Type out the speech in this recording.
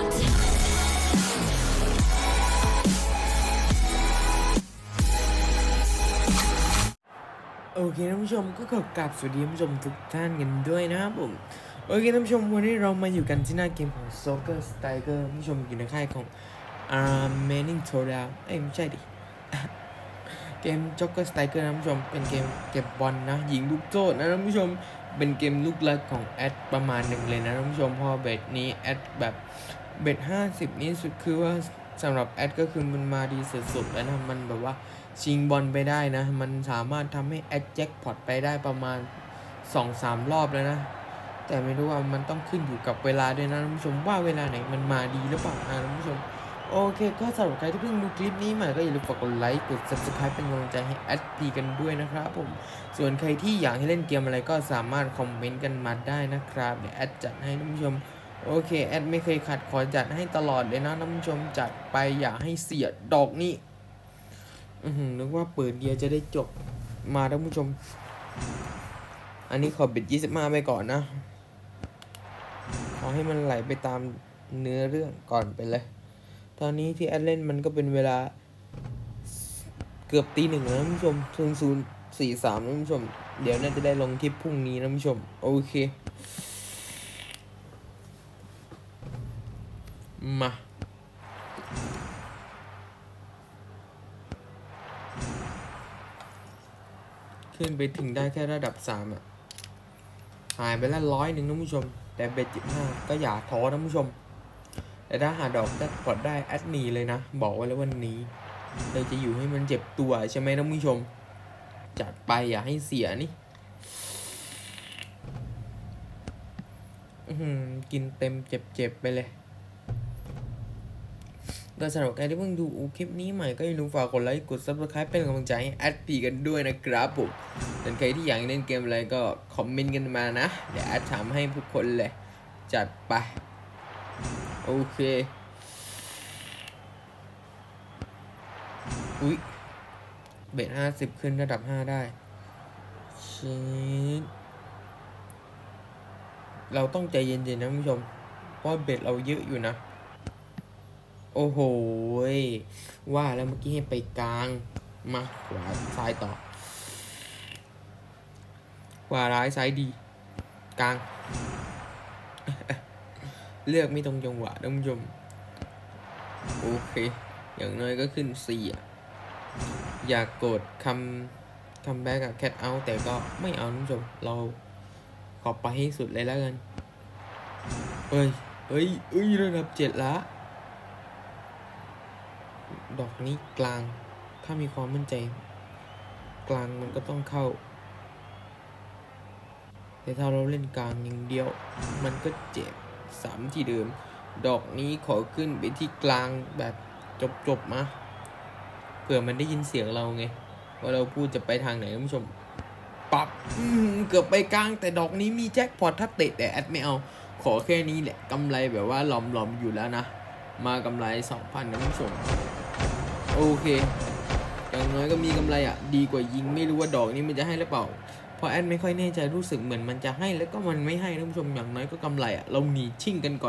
โอเคท่านผู้ชมก็ขอกราบสวัสดีท่านผู้ชมทุกท่านกันด้วยนะครับผม โอเคท่านผู้ชมวันนี้เรามาอยู่กันที่หน้าเกมของ Soccer Striker ท่านผู้ชมอยู่ในค่ายของ Armaning t o d a เอ้ยไม่ใช่ดิ เกม Joker Striker นะท่านผู้ชมเป็นเกมเก็บบอลนะยิงลูกโทษนะท่านผู้ชมเป็นเกมลูกลักของแอดประมาณหนึ่งเลยนะท่านผู้ชมพอเบทนี้แอดแบบ เบทห้าสิบนี้สุดคือว่าสำหรับแอดก็คือมันมาดีสุดๆแล้วนะมันแบบว่าชิงบอลไปได้นะ มันสามารถทำให้แอดแจ็คพอตไปได้ประมาณ2-3รอบแล้วนะ แต่ไม่รู้ว่ามันต้องขึ้นอยู่กับเวลาด้วยนะท่านผู้ชมว่าเวลาไหนมันมาดีหรือเปล่านะท่านผู้ชมโอเคก็สำหรับใครที่เพิ่งดูคลิปนี้มาก็อย่าลืมฝากกดไลค์กด subscribe เป็นกำลังใจให้แอดดีกันด้วยนะครับผม ส่วนใครที่อยากให้เล่นเกมอะไรก็สามารถคอมเมนต์กันมาได้นะครับเดี๋ยวแอดจัดให้ท่านผู้ชม โอเค แอดไม่เคยขัดขอจัดให้ตลอดเลยนะท่านผู้ชมจัดไปอย่าให้เสียดอกนี้อือนึกว่าเปิดเดียวจะได้จบมาท่านผู้ชม อันนี้ขอบิดยี่สิบมาไปก่อนนะขอให้มันไหลไปตามเนื้อเรื่องก่อนไปเลย ตอนนี้ที่แอดเล่นมันก็เป็นเวลา เกือบตีหนึ่งแล้วท่านผู้ชมศูนย์ศูนย์สี่สามท่านผู้ชม เดี๋ยวน่าจะได้ลงคลิปพรุ่งนี้นะท่านผู้ชม โอเค มา ขึ้นไปถึงได้แค่ระดับสามอะ หายไปละร้อยหนึ่งท่านผู้ชม แต่เบ็ดจิบห้าก็อย่าท้อท่านผู้ชม แต่ถ้าหาดอกได้กดได้แอดนีเลยนะ บอกไว้แล้ววันนี้ เราจะอยู่ให้มันเจ็บตัวใช่ไหมท่านผู้ชม จัดไปอย่าให้เสียนี่อื้อหือกินเต็มเจ็บๆไปเลย ก็สำหรับใครที่เพิ่งดูคลิปนี้ใหม่ก็อย่าลืมฝากกดไลค์กด subscribe เป็นกำลังใจให้แอดปีกันด้วยนะครับผมส่วนใครที่อยากเล่นเกมอะไรก็คอมเมนต์กันมานะ เดี๋ยวแอดทำให้ทุกคนเลย จัดไป โอเค อุ๊ย เบ็ดห้าสิบขึ้นระดับห้าได้ชิดเราต้องใจเย็นๆนะคุณผู้ชม เพราะเบ็ดเราเยอะอยู่นะ โอ้โห ว่าแล้วเมื่อกี้ให้ไปกลาง มาขวาซ้ายต่อ ขวาร้ายซ้ายดี กลาง เลือกไม่ตรงจังหวะท่านผู้ชม โอเค อย่างน้อยก็ขึ้นสี่อะ อยากกดคำคัมแบ็กกับแคทเอาแต่ก็ไม่เอาท่านผู้ชม เราขอไปให้สุดเลยแล้วกัน เฮ้ย เฮ้ยเอ้ยระดับเจ็ดละ ดอกนี้กลาง ถ้ามีความมั่นใจ กลางมันก็ต้องเข้า แต่ถ้าเราเล่นกลางอย่างเดียว มันก็เจ็บสามที่เดิม ดอกนี้ขอขึ้นไปที่กลางแบบจบๆมาเผื่อมันได้ยินเสียงเราไง ว่าเราพูดจะไปทางไหนท่านผู้ชมปรับเกือบไปกลาง แต่ดอกนี้มีแจ็คพอตถ้าเตะแต่แอดไม่เอา ขอแค่นี้แหละกำไรแบบว่าหลอมๆอยู่แล้วนะ มากำไรสองพันนะท่านผู้ชม โอเค อย่างน้อยก็มีกำไรอะ ดีกว่ายิงไม่รู้ว่าดอกนี้มันจะให้หรือเปล่า เพราะแอดไม่ค่อยแน่ใจรู้สึกเหมือนมันจะให้แล้วก็มันไม่ให้ท่านผู้ชมอย่างน้อยก็กำไรอะ เราหนีชิ่งกันก่อน